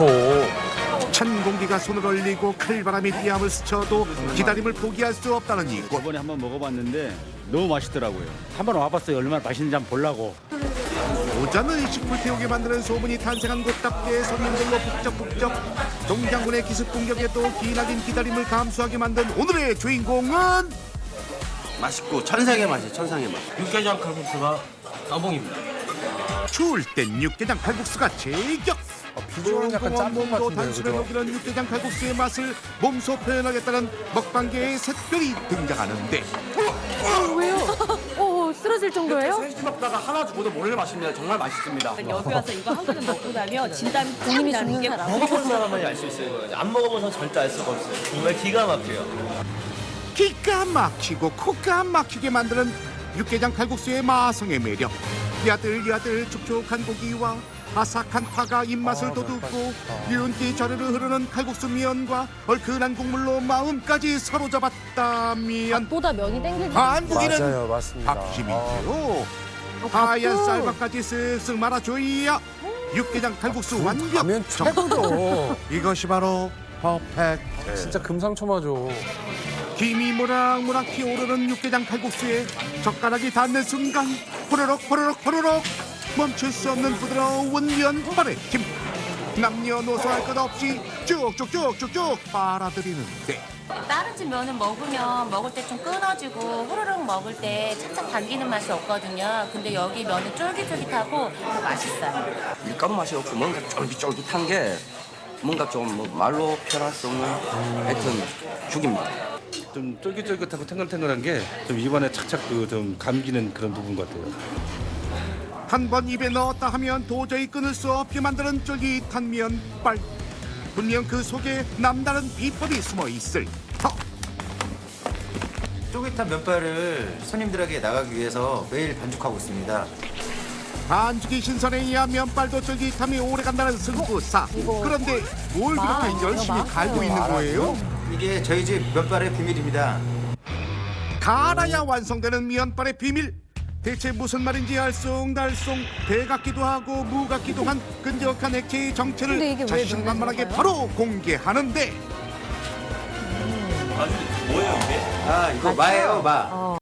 그쵸. 찬 공기가 손을 얼리고 칼바람이 띠함을 스쳐도 기다림을 포기할 수 없다는 이곳 저번에 한번 먹어봤는데 너무 맛있더라고요. 한번 와봤어요. 얼마나 맛있는지 한번 보려고. 오전을 일식 불태우게 만드는 소문이 탄생한 곳답게 손님들로 북적북적 동장군의 기습 공격에도 기나긴 기다림을 감수하게 만든 오늘의 주인공은 맛있고 천상의 맛이에요 천상의 맛 육개장 칼국수가 따봉입니다. 추울 땐 육개장 칼국수가 제격 비주얼은 약간 짬뽕 몸도 같은데요, 그죠? 녹이는 육개장 칼국수의 맛을 몸소 표현하겠다는 먹방계의 샛별이 등장하는데 왜요? 어, 쓰러질 정도예요? 셋이 먹다가 하나 주고도 모를 맛입니다. 정말 맛있습니다. 여기 와서 이거 한 그릇 먹고 나면 진땀이 쫙 본인이 나는 죽는 사람. 먹어본 사람만이 알 수 있어요. 이거. 안 먹어본 사람 절대 알 수가 없어요. 정말 기가 막혀요. 기가 막히고 코가 막히게 만드는 육개장 칼국수의 마성의 매력 야들야들 촉촉한 고기와 아삭한 파가 입맛을 아, 돋우고 맛있다. 윤기 저르르 흐르는 칼국수 면과 얼큰한 국물로 마음까지 사로잡았다면 보다 면이 땡길 한국인은 맞아요, 맞습니다. 아, 박심인데요 하얀 쌀밥까지 쓱쓱 말아줘야 육개장 칼국수 완벽 가면. 최고죠. 이것이 바로 퍼펙트 진짜 금상첨화죠. 김이 모락모락 피오르는 육개장 칼국수에 젓가락이 닿는 순간 호로록 호로록 호로록 멈출 수 없는 부드러운 면발의 힘 남녀노소 할 것 없이 쭉쭉쭉쭉쭉 빨아들이는데 다른 집 면을 먹으면 먹을 때 좀 끊어지고 후루룩 먹을 때 착착 당기는 맛이 없거든요. 근데 여기 면은 쫄깃쫄깃하고 더 맛있어요. 밀가루 맛이 없고 뭔가 쫄깃쫄깃한 게 뭔가 좀뭐 말로 표현할 수 없는 하여튼 죽입니다 좀 쫄깃쫄깃하고 탱글탱글한 게 좀 입안에 착착 그 좀 감기는 그런 부분 같아요. 한 번 입에 넣었다 하면 도저히 끊을 수 없게 만드는 쫄깃한 면발 분명 그 속에 남다른 비법이 숨어 있을 터 쫄깃한 면발을 손님들에게 나가기 위해서 매일 반죽하고 있습니다. 반죽이 신선해야 면발도 쫄깃함이 오래간다는 승부사 그런데 뭘 그렇게 열심히 갈고 있는 거예요? 이게 저희 집 면발의 비밀입니다. 갈아야 완성되는 면발의 비밀 대체 무슨 말인지 알쏭달쏭 배 같기도 하고 무 같기도 한 끈적한 액체의 근데 정체를 이게 왜 자신만만하게 바로 공개하는데. 아 이거 마예요 마.